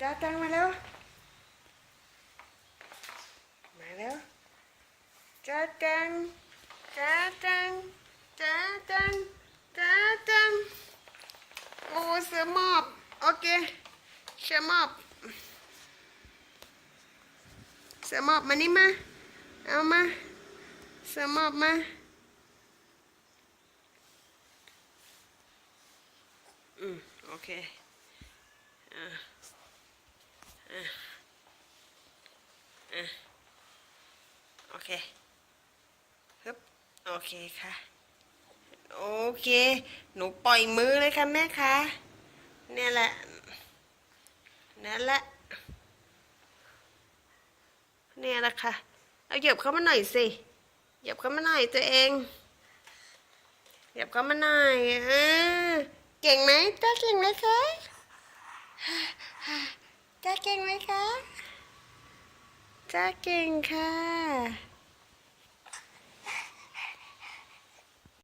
จ้าจังมาแล้ว มาแล้วจ้าจังจ้าจังจ้าจังจ้าจังโอ้เสือมอบโอเคเสือมอบเสือมอบมานี่มาเอามาเสือมอบมาอืมโอเคอ่า อ่าโอเคฮึบโอเคค่ะ โอเค หนูปล่อยมือเลยค่ะแม่คะเนี่ยแหละนั่นแหละเนี่ยแหละค่ะเอาเหยียบเข้ามาหน่อยสิเหยียบเข้ามาหน่อยตัวเองเหยียบเข้ามาหน่อยเออเก่งไหมจ้าเก่งไหมคะจ้าเก่งไหมคะ จ้าเก่งค่ะ